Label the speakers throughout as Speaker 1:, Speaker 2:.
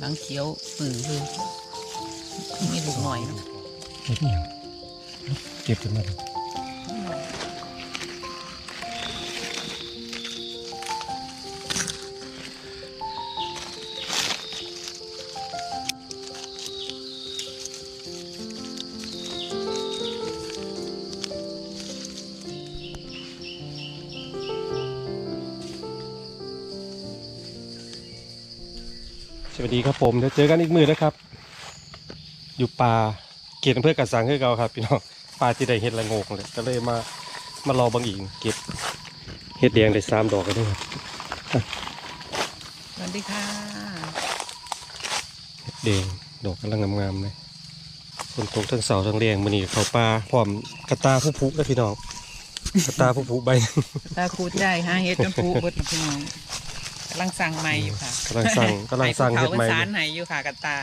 Speaker 1: หลังเขียวปื้อเลยไม่ลูกหน่อยเนะ
Speaker 2: เก็บกันมา วัสดีครับผมเดี๋ยวเจอกันอีกมือนะครับ อยู่ป่าเก็บอำเภอกระสังคือเก่าครับพี่น้องป่าที่ได้เห็ดละโงกเลยก็เลยมามารอบางอีกเก็บเห็ดแดงได้สามดอกกันด้วยครับ
Speaker 1: สวัสดีค่ะ
Speaker 2: เห็ดแดงดอกกำลังงามๆเลยฝนตกทั้งเสาทั้งแรงมันนี่เขาป่าพร้อมกระตาผู้พุแล้วพี่น้องกระตาผู้พุใบ
Speaker 1: ตาคูใจฮะเฮ็ดจนผูเบิดพี่น้องกำลังสั่งใหม่อยู่ค่ะ
Speaker 2: กำลังสั่งกำลังสั่งเห็ดใหม่
Speaker 1: ให้ผู้ฒ่าสารให้อยู่ค่ะกับตา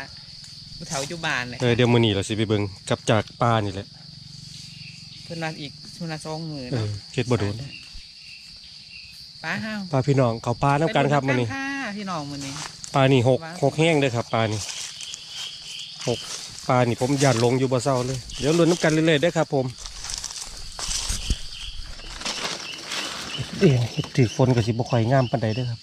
Speaker 1: ผู้เฒ่าอยู่บ้านเลย
Speaker 2: เออเดี๋ยวมื้อนี้เราสิไปเบิ่งกลับจากป่านี่แหละ
Speaker 1: เพิ่นว่าอีกเพิ่นว่าสองมื้อ
Speaker 2: เอ
Speaker 1: เนาะ
Speaker 2: อเฮ็ดบ่โดน
Speaker 1: ป้าห้าว
Speaker 2: ป่าพี่น้องเขาป่าน้ำกันครับมื้อนี้
Speaker 1: ไปดูค่ะพี่น้องมื้อนี้
Speaker 2: ปลานี่หก
Speaker 1: ว่า
Speaker 2: หกแห้งเลยครับปลานี่หกปลานี่ผมหยัดลงอยู่บ่เศร้าเลย เดี๋ยวลุ้นน้ำกันเรื่อยๆได้อครับผมเดี๋ยวถือฝนกับสิบข่อยงามปันใดเด้อครับ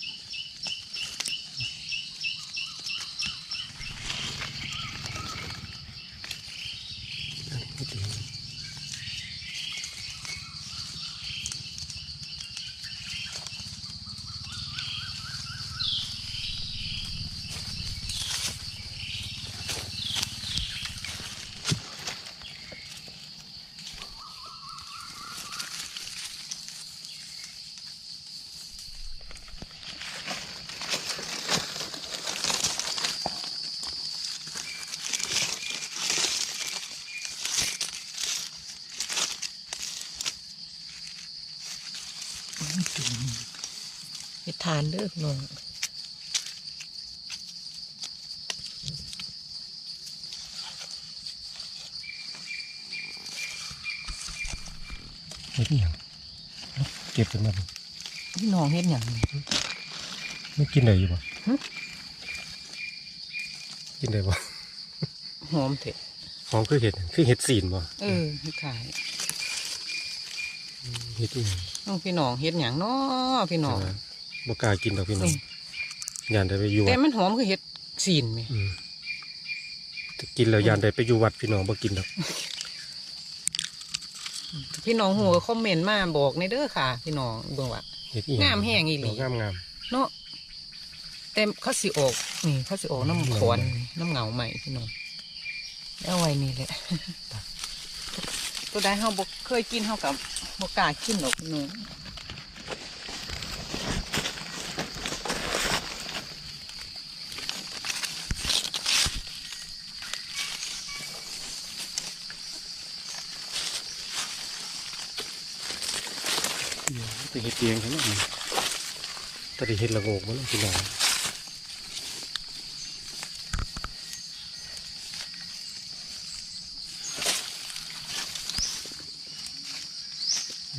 Speaker 1: เฮ็ดทานเด้อพี่น้อง
Speaker 2: เฮ็ดอิหยังเก็บกันมาดู
Speaker 1: พี่น้องเฮ็ดหยังนี่
Speaker 2: ไม่กินได้อยู่บ่
Speaker 1: ฮะ
Speaker 2: กินได้บ่
Speaker 1: หอมเถอะ
Speaker 2: หอมคือเห็ดคือเห็ดสีนบ่
Speaker 1: เออเฮ็ดขาย
Speaker 2: เห็ดอิหยัง
Speaker 1: น้องพี่น้องเฮ็ดหยังเนาะพี่น้อง
Speaker 2: แต่ว่าบ่กล้ากินดอกพี่น้อง
Speaker 1: นี่
Speaker 2: ยานได้ไปอยู่
Speaker 1: แต่
Speaker 2: วัด
Speaker 1: มันหอมคือเฮ็ดซีนไหม
Speaker 2: อืมแต่กินแล้วยานได้ไปอยู่วัดพี่น้องบ่กินดอก
Speaker 1: พี่น้องหูก็คอมเมนต์มาบอกในเด้อค่ะ พี่น้องเบิ่งว่า
Speaker 2: เห็ดอิหยัง
Speaker 1: งามแห้งอีหลี
Speaker 2: ดกงามงาม
Speaker 1: เนาะแต่เขาสิออกนี่เขาสิออกน้ำขอนน้ำเหงาใหม่พี่น้องเอาไว้นี่แหละ ตัวใดเฮาบ่เคยกินเฮากับบ่กล้ากินหรอกพี่น้อง
Speaker 2: แต่เห็ดเตียงใช่ไหมต่ได้เห็ดละโงกมันพี่น้อง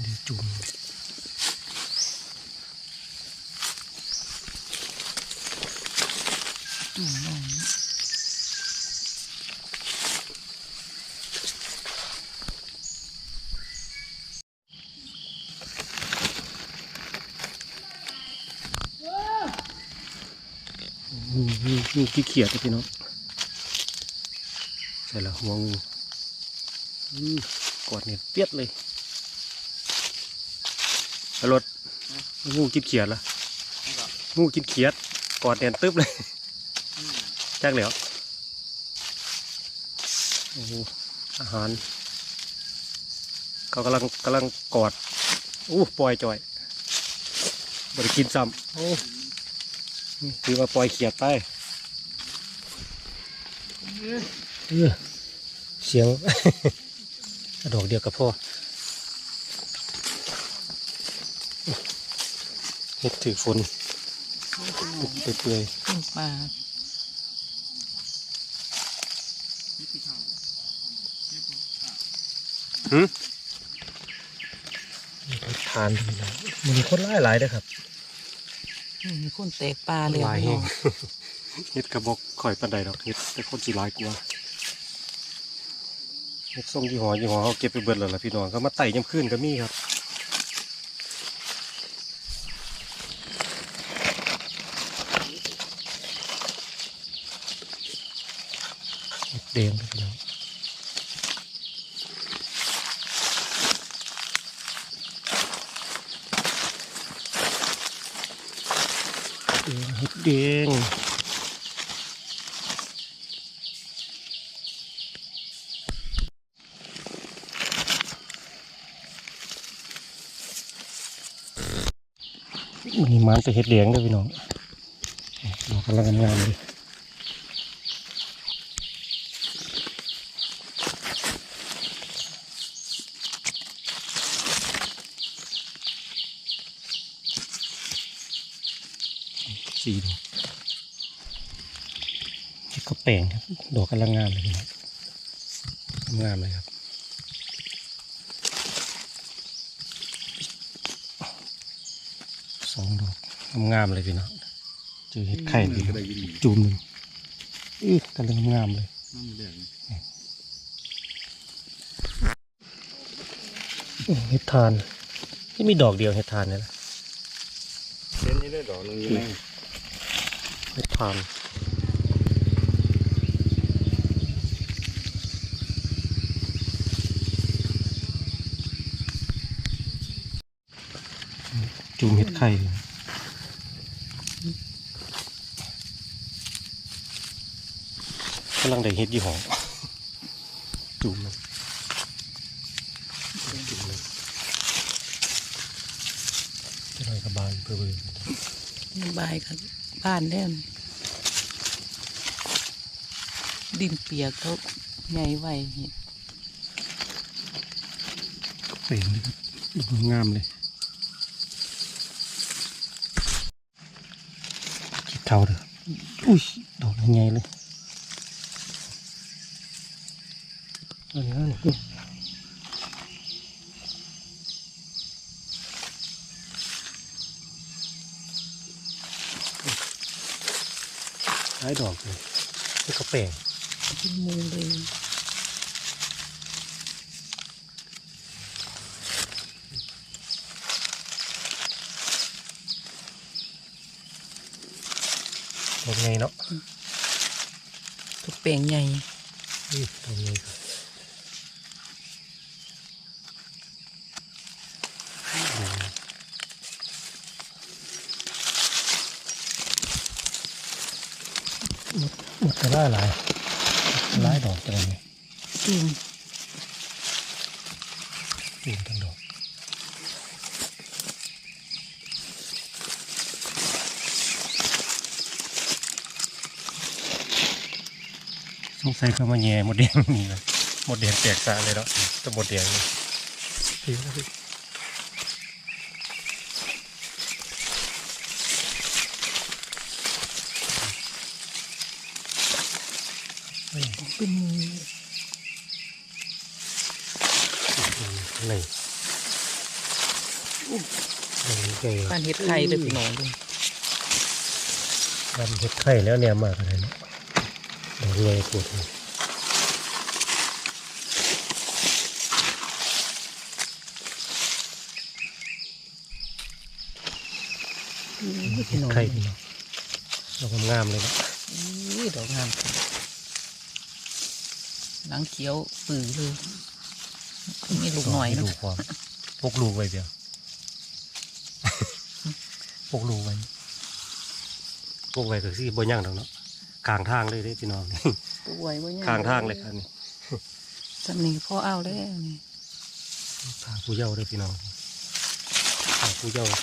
Speaker 2: เดี๋ยวจุ่ม
Speaker 1: จุ่มน้อง
Speaker 2: งูขี้เขียดพี่น้องใช่ล้วหัวงูกอดเนี่ยเปียดเลยรถงูกินเขียดละงูกินเขียด กอดเนี่ยตึ๊บเลย จักแล้วโอ้โหอาหาร เขากำลังกำลังกอดอู้ปล่อยจ่อยบริกินซ้ำโอ้นี่คือว่าปล่อยเขียดไปเออเสียงกระดอกเดียวกับพ่อเฮ็ดถือฝนเปื่อย
Speaker 1: กินปลา
Speaker 2: หืมทานดีนะมันมีคนหลายหลายๆเด้วยครับ
Speaker 1: อืมมีคนแตกปลาเลย
Speaker 2: หลาย
Speaker 1: พี่
Speaker 2: แห้
Speaker 1: น้องง
Speaker 2: เฮ็ดกระบอกข่อยปันใดดอกเฮ็ดแต่คนจีร้ายกลัวาเฮ็ดส้มยี่ห้อยี่ห้อเขาเก็บไปเบิดแล้วล่ะพี่น้องก็มาไต่ยำขึ้นก็มีครับเฮ็ดแดง เห็ดแดงมันมันจะเห็ดแดงเด้อพี่น้องดอกกำลังงามเลย สี่ดอกเฮ็ดข้าวแป้งครับ ดอกกำลังงามเลยพี่น้องามเลยครับสองดอกงามเลยพี่น้องเจอเห็ดไข่ดีครับจูมหนึ่งอื้อกำลังงามเลยเห็ดทานที่มีดอกเดียวเห็ดทานเนี่ยนะ
Speaker 3: เส้นนี้ได้ดอกนึงยู่ใน
Speaker 2: เห็ดทานจูมเห็ดไข่กำลังได้เห็ดยี่ห้อจูมมันจูมเลยจะหน่อยกระบาลเพื่อเบื่อ
Speaker 1: บายกันบ้านแล้วนี่ดินเปียกเขาใหญ่ไวเห็ด
Speaker 2: เสียงเลยครับงามเลยคิดเท่าเด้ออุ้ยดอกใหญ่เลยอันนี้อันนี้หายดอกเลยนี่ก็แปลง
Speaker 1: เป็นหมูเลย
Speaker 2: ดอกใหญ่เนาะ
Speaker 1: ตัวแปลงใหญ่
Speaker 2: อุ้ยดอกใหญ่ครับหมดหมด จะได้หลายหลายดอกจังเลย
Speaker 1: จริง
Speaker 2: ปีนทั้งดอกสงสัยเขามาแย่หมดแดงนี่เลยหมดแดงแตกสาเลยเนาะแตัวหมดแดงเลยดีน
Speaker 1: เป็นหมู
Speaker 2: ไหนใหญ่
Speaker 1: บ้านเห็ดไข่เลยพี่น้องเลย
Speaker 2: ทำเห็ดไข่แล้วเนี่ยมากอะไรเนาะเดี๋ยวรวยปวดเลย
Speaker 1: พี่น้อง
Speaker 2: ไข่พี่น้องดอกงามๆเลยเนาะ
Speaker 1: อุ้ยดอกงามจัง หนังเขียวปื้อเลยมีลูกหน่อย
Speaker 2: ให้
Speaker 1: เนาะ
Speaker 2: ดูความพกลูกไว้เดียวพกลูกไว้พกไว้ก็สิบ่ย่างดอกเนาะกลางทางเลยเด้พี่น้อง
Speaker 1: ป่วยว่า
Speaker 2: กลางทางเลยครับนี่
Speaker 1: สำนีพ่อเอาแล้วนี่
Speaker 2: ทางผู้เยาว์เด้อพี่น้องทางผู้เยาว์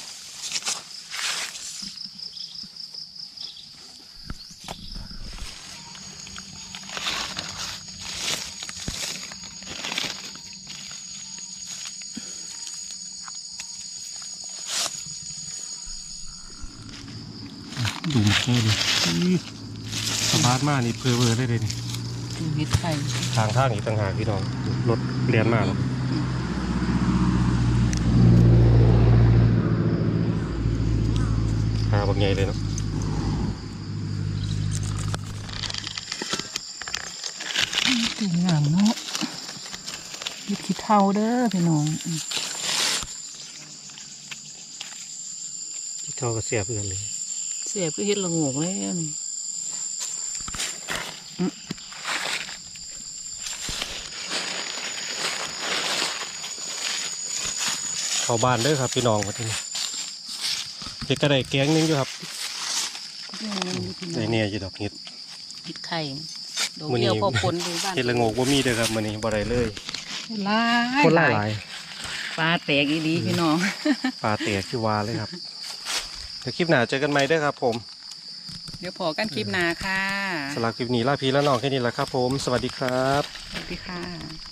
Speaker 2: นี่ดิสบายมากนี่เพลเอร์ได้เลยนี่
Speaker 1: ถึงเไข่
Speaker 2: ทางทางอีกต่างหากพี่น้องรถเรียนมากหรอกหาบางไงเลยเนาะ
Speaker 1: ถึงงามเนาะดขี้เท่าเด้อพี่น้องขี้เท่า
Speaker 2: ก็เสียบเพื่อนเลย
Speaker 1: เสียบก็เฮ็ดละโงกแล้วนี่
Speaker 2: เข้าบ้านเด้อครับพี่น้องวันนี้เฮ็ดกระไดแกงหนึงอยู่ครับในเนี่ยอยู่ดอกเห็ด
Speaker 1: เฮ็ดไข่ดอก
Speaker 2: มื้อนี้
Speaker 1: เดียวพอผลดูบ้าน
Speaker 2: เฮ็ดละโงกบ่มีเด้อครับมื้อนี้บ่ได้เลย
Speaker 1: หลาย
Speaker 2: คนหลายหลาย
Speaker 1: ปลาแตกอีดีพี่น้อง
Speaker 2: ปลาเตะคือวาเลยครับ เดี๋ยวคลิปหน้าเจอกันใหม่เด้อครับผม
Speaker 1: เดี๋ยวพอกันคลิปหน้าค่ะ
Speaker 2: สำหรับคลิปนี้ลาพี่และน้องแค่นี้แหละครับผม สวัสดีครับ
Speaker 1: สวัสดีค่ะ